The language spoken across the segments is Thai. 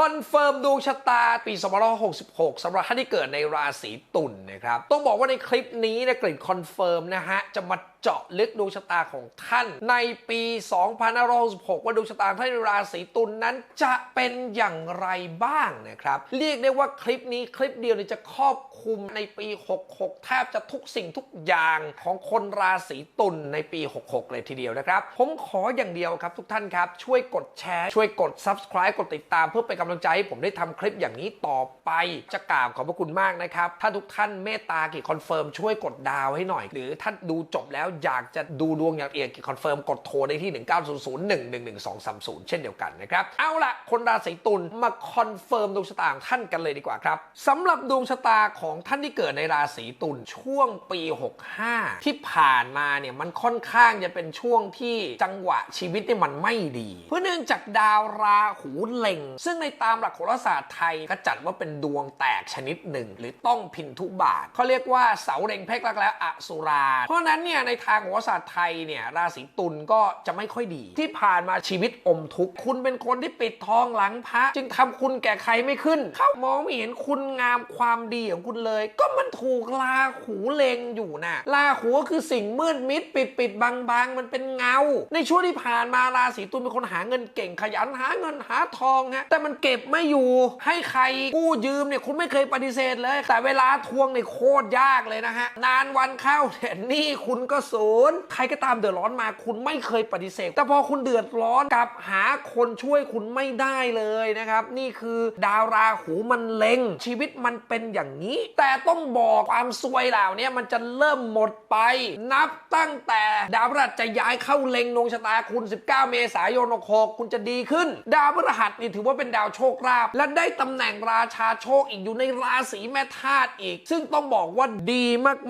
คอนเฟิร์มดวงชะตาปี 2566 สำหรับท่านที่เกิดในราศีตุลนะครับ ต้องบอกว่าในคลิปนี้นะกลิ่นคอนเฟิร์มนะฮะ จะมาเจาะลึกดวงชะตาของท่านในปี 2566 ว่าดวงชะตาท่านในราศีตุลนั้นจะเป็นอย่างไรบ้างนะครับ เรียกได้ว่าคลิปนี้คลิปเดียวเนี่ยจะครอบคลุมในปี 66 แทบจะทุกสิ่งทุกอย่างของคนราศีตุลในปี 66 เลยทีเดียวนะครับ ผมขออย่างเดียวครับทุกท่านครับ ช่วยกดแชร์ ช่วยกด subscribe กดติดตามเพื่อเป็นกำลังใจให้ผมได้ทำคลิปอย่างนี้ต่อไป จะกราบขอบพระคุณมากนะครับ ถ้าทุกท่านเมตตากี่คอนเฟิร์มช่วยกดดาวให้หน่อย หรือถ้าดูจบแล้วอยากจะดูดวงอย่างละเอียดกี่คอนเฟิร์มกดโทรได้ที่ 1900111230 เช่นเดียวกันนะครับ เอาละคนราศีตุลมาคอนเฟิร์มดวงชะตาของท่านกันเลยดีกว่าครับสำหรับดวงชะตาของท่านที่เกิดในราศีตุลช่วงปี 65 ที่ผ่านมาเนี่ยมันค่อนข้างจะเป็นช่วงที่จังหวะชีวิตเนี่ยมันไม่ดี เพราะเนื่องจากดาวราหูเล็ง ซึ่งในตามหลักโหราศาสตร์ไทยก็จัดว่าเป็นดวงแตกชนิดหนึ่ง หรือต้องพินทุบาทเขาเรียกว่าเสาเล็งเพกลักแล้วอสุรา เพราะนั้นเนี่ยในทางโหราศาสตร์ไทยเนี่ยราศีตุลก็จะไม่ค่อยดี ที่ผ่านมาชีวิตอมทุกข์คุณเป็นคนที่ปิดทองหลังพระจึงทำคุณแก่ใครไม่ขึ้น เขามองไม่เห็นคุณงามความดีของคุณเลย ก็มันถูกลาหูเล็งอยู่นะลาหูก็คือสิ่งมืดมิดปิดปิดบางบางมันเป็นเงา ในช่วงที่ผ่านมาราศีตุลเป็นคนหาเงินเก่งขยันหาเงินหาทองฮะแต่มันเก็บไม่อยู่ ให้ใครกู้ยืมเนี่ยคุณไม่เคยปฏิเสธเลย แต่เวลาทวงเนี่ยโคตรยากเลยนะฮะ นานวันเข้าเนี่ยนี่คุณก็ศูนย์ใครก็ตามเดือดร้อนมา คุณไม่เคยปฏิเสธ แต่พอคุณเดือดร้อนกลับหาคนช่วยคุณไม่ได้เลยนะครับ นี่คือดาวราหูมันเล็ง ชีวิตมันเป็นอย่างนี้ แต่ต้องบอกความซวยเหล่านี้มันจะเริ่มหมดไป นับตั้งแต่ดาวพฤหัสจะย้ายเข้าเล็งดวงชะตาคุณ 19 เมษายน66คุณจะดีขึ้น ดาวพฤหัสนี่ถือว่าเป็นดาวโชคลาภและได้ตำแหน่งราชาโชคอีกอยู่ในราศีแม่ธาตุอีก ซึ่งต้องบอกว่าดี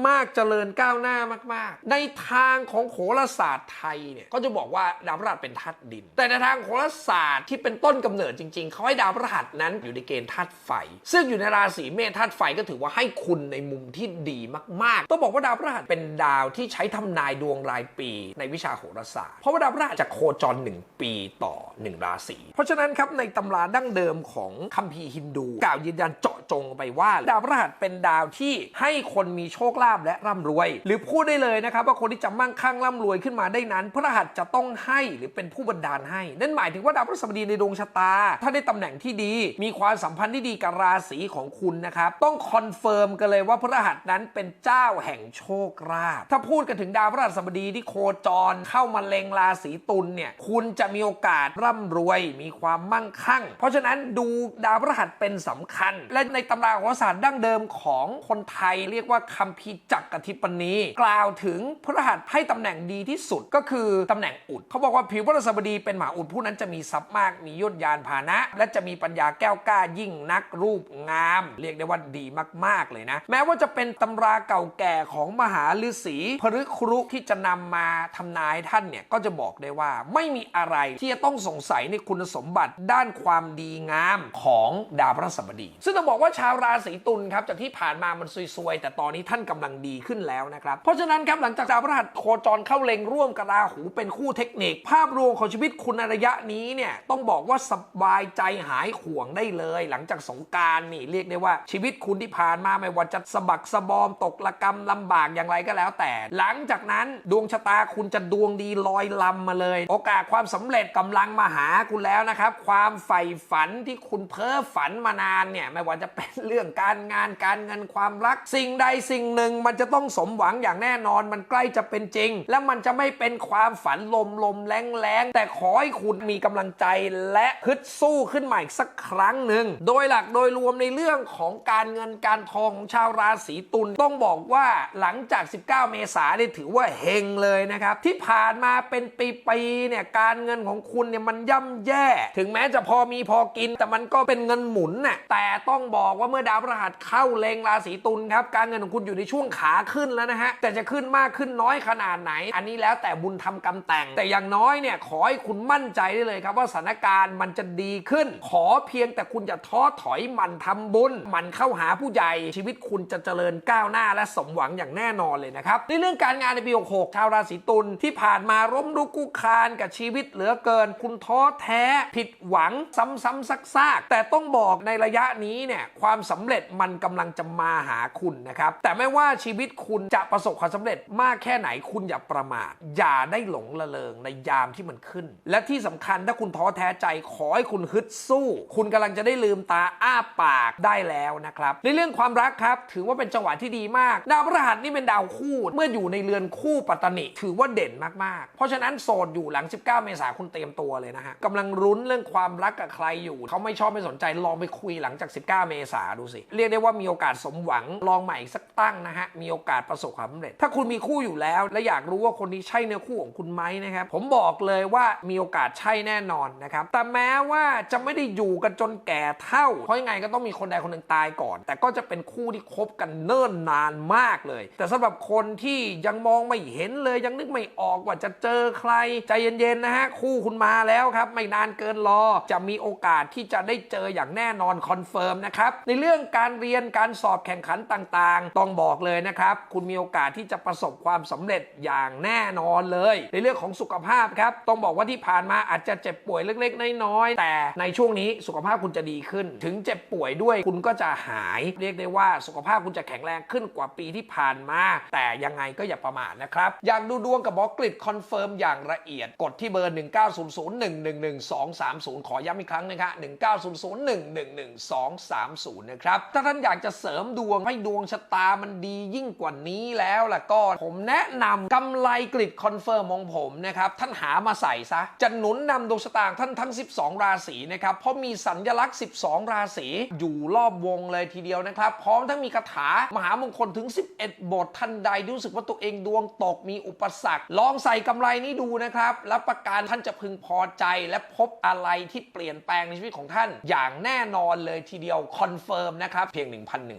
มากๆเจริญก้าวหน้ามากๆ ในทางของโหราศาสตร์ไทยเนี่ยก็จะบอกว่าดาวพฤหัสเป็นธาตุดิน แต่ในทางโหราศาสตร์ที่เป็นต้นกำเนิดจริงๆเขาให้ดาวพฤหัสนั้นอยู่ในเกณฑ์ธาตุไฟ ซึ่งอยู่ในราศีเมษธาตุไฟก็ถือว่าให้คุณในมุมที่ดีมากๆต้องบอกว่าดาวพฤหัสเป็นดาวที่ใช้ทำนายดวงรายปี ในวิชาโหราศาสตร์เพราะว่าดาวพฤหัสจะโคจร 1 ปีต่อ 1 ราศีเพราะฉะนั้นครับในตำราดั้งเดิมของคัมภีร์ฮินดู กล่าวยืนยันเจาะจงไปว่า ดาวพฤหัสเป็นดาวที่ให้คนมีโชคลาภและร่ำรวย หรือพูดได้เลยนะครับว่าคนที่จะมั่งคั่งร่ำรวยขึ้นมาได้นั้นพฤหัสจะต้องให้หรือเป็นผู้บันดาลให้ นั่นหมายถึงว่าดาวพฤหัสบดีในดวงชะตา ถ้าได้ตำแหน่งที่ดี มีความสัมพันธ์ที่ดีกับราศีของคุณนะครับต้องคอนเฟิร์มกันเลยว่าพฤหัสนั้นเป็นเจ้าแห่งโชคลาภถ้าพูดกันถึงดาวพฤหัสบดีที่โคจรเข้ามาเลงราศีตุลเนี่ยคุณจะมีโอกาสร่ำรวย มีความมั่งคั่ง เพราะฉะนั้นดูดาวพฤหัสเป็นสำคัญ และในตำราโหราศาสตร์ดั้งเดิมของคนไทยเรียกว่าคัมภีร์จักรทิปนีกล่าวถึงพฤหัสให้ตำแหน่งดีที่สุดก็คือตำแหน่งอุด เขาบอกว่าผิวพฤหัสบดีเป็นหมาอุดผู้นั้นจะมีทรัพย์มากมียศยานพานะ และจะมีปัญญาแก้วกล้ายิ่งนักรูปงาม เรียกได้ว่าดีมาก ๆ เลยนะ แม้ว่าจะเป็นตำราเก่าแก่ของมหาฤาษีพฤครุที่จะนำมาทำนายท่านเนี่ยก็จะบอกได้ว่าไม่มีอะไรที่จะต้องสงสัยในคุณสมบัติด้านความดีงามของดาวพฤหัสบดี ซึ่งต้องบอกว่าชาวราศีตุลครับจากที่ผ่านมามันซวยๆ แต่ตอนนี้ท่านกำลังดีขึ้นแล้วนะครับ เพราะฉะนั้นครับหลังจากดาวพฤหัสโคจรเข้าเล็งร่วมกับราหูเป็นคู่เทคนิค ภาพรวมของชีวิตคุณในระยะนี้เนี่ยต้องบอกว่าสบายใจหายห่วงได้เลย หลังจากสงการนี่เรียกได้ว่าชีวิตคุณที่ผ่านมาไม่ว่าจะสะบักสะบอมตกระกรรมลำบากอย่างไรก็แล้ว แต่ หลังจากนั้นดวงชะตาคุณจะดวงดีลอยลำมาเลย โอกาสความสำเร็จกำลังมาหาคุณแล้วนะครับ ความใฝ่ฝันันที่คุณเพ้อฝันมานานเนี่ยไม่ว่าจะเป็นเรื่องการงานการเงินความรัก สิ่งใดสิ่งหนึ่งมันจะต้องสมหวังอย่างแน่นอนมันใกล้จะเป็นจริง และมันจะไม่เป็นความฝันลมลมแรงแรงแต่ขอให้คุณมีกำลังใจและฮึดสู้ขึ้นใหม่สักครั้งหนึ่งโดยหลักโดยรวมในเรื่องของการเงินการทองของชาวราศีตุลต้องบอกว่าหลังจาก 19 เมษายนนี่ถือว่าเฮงเลยนะครับที่ผ่านมาเป็นปีๆเนี่ยการเงินของคุณเนี่ยมันย่ำแย่ ถึงแม้จะพอมีพอกินแต่มันก็เป็นเงินหมุนน่ะแต่ต้องบอกว่าเมื่อดาวพฤหัสเข้าเลงราศีตุลครับการเงินของคุณอยู่ในช่วงขาขึ้นแล้วนะฮะแต่จะขึ้นมากขึ้นน้อยขนาดไหน อันนี้แล้วแต่บุญทำกรรมแต่ง แต่อย่างน้อยเนี่ยขอให้คุณมั่นใจได้เลยครับว่าสถานการณ์มันจะดีขึ้น ขอเพียงแต่คุณอย่าท้อถอยหมันทำบุญหมันเข้าหาผู้ใหญ่ชีวิตคุณจะเจริญก้าวหน้าและสมหวังอย่างแน่นอนเลยนะครับในเรื่องการงานในปี66ชาวราศีตุลที่ผ่านมาร่มรุกคุกคานกับชีวิตเหลือเกิน คุณท้อแท้ผิดหวังซ้ำๆซากๆแต่ต้องบอกในระยะนี้เนี่ยความสำเร็จมันกำลังจะมาหาคุณนะครับ แต่ไม่ว่าชีวิตคุณจะประสบความสำเร็จมากแค่ไหนคุณอย่าประมาทอย่าได้หลงละเลงในยามที่มันขึ้น และที่สำคัญถ้าคุณท้อแท้ใจขอให้คุณฮึดสู้ คุณกำลังจะได้ลืมตาอ้าปากได้แล้วนะครับ ในเรื่องความรักครับ ถือว่าเป็นจังหวะที่ดีมาก ดาวพฤหัสนี่เป็นดาวคู่ เมื่ออยู่ในเรือนคู่ปัตตนิถือว่าเด่นมากๆ เพราะฉะนั้นโสดอยู่หลัง 19 เมษายนคุณเตรียมตัวเลยนะฮะกำลังรุ้นเรื่องความรักกับใครอยู่ เขาไม่ชอบไม่สนใจลองไปคุยหลังจาก 19 เมษาดูสิ เรียกได้ว่ามีโอกาสสมหวังลองใหม่อีกสักตั้งนะฮะ มีโอกาสประสบความสำเร็จ ถ้าคุณมีคู่อยู่แล้ว และอยากรู้ว่าคนนี้ใช่เนื้อคู่ของคุณไหมนะครับ ผมบอกเลยว่ามีโอกาสใช่แน่นอนนะครับ แต่แม้ว่าจะไม่ได้อยู่กันจนแก่เท่า เพราะยังไงก็ต้องมีคนใดคนหนึ่งตายก่อน แต่ก็จะเป็นคู่ที่คบกันเนิ่นนานมากเลย แต่สำหรับคนที่ยังมองไม่เห็นเลยยังนึกไม่ออกว่าจะเจอใครใจเย็นๆนะฮะคู่คุณมาแล้วครับไม่นานเกินรอจะมีโอกาสที่จะได้เจออย่างแน่นอนคอนเฟิร์มนะครับ ในเรื่องการเรียนการสอบแข่งขันต่างๆ ต้องบอกเลยนะครับ คุณมีโอกาสที่จะประสบความสำเร็จอย่างแน่นอนเลย ในเรื่องของสุขภาพครับ ต้องบอกว่าที่ผ่านมาอาจจะเจ็บป่วยเล็กๆ น้อยๆ แต่ในช่วงนี้สุขภาพคุณจะดีขึ้น ถึงเจ็บป่วยด้วยคุณก็จะหาย เรียกได้ว่าสุขภาพคุณจะแข็งแรงขึ้นกว่าปีที่ผ่านมา แต่ยังไงก็อย่าประมาทนะครับ อยากดูดวงกับหมอกริดคอนเฟิร์มอย่างละเอียด กดที่เบอร์ 1900111230 ขอย้ำอีกครั้งนะครับ1900111230 นะครับ ถ้าท่านอยากจะเสริมดวงให้ดวงชะตามันดียิ่งกว่านี้แล้วล่ะก็ ผมแนะนำกำไรกริดคอนเฟิร์มของผมนะครับ ท่านหามาใส่ซะ จะหนุนนำดวงชะตาท่านทั้ง 12 ราศีนะครับ เพราะมีสัญลักษณ์ 12 ราศีอยู่รอบวงเลยทีเดียวนะครับ พร้อมทั้งมีคาถามหามงคลถึง 11 บทท่านใดรู้สึกว่าตัวเองดวงตกมีอุปสรรค ลองใส่กำไรนี้ดูนะครับรับประกันท่านจะพึงพอใจและพบอะไรที่เปลี่ยนแปลงงในชีวิตของท่าน อย่างแน่นอนเลยทีเดียวคอนเฟิร์มนะครับเพียง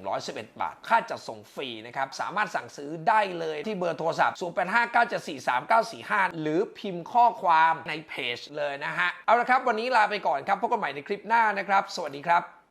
1,111 บาท ค่าจัดส่งฟรีนะครับสามารถสั่งซื้อได้เลยที่เบอร์โทรศัพท์ 0859743945 หรือพิมพ์ข้อความในเพจเลยนะฮะ เอาละครับ วันนี้ลาไปก่อนครับพบกันใหม่ในคลิปหน้านะครับ สวัสดีครับ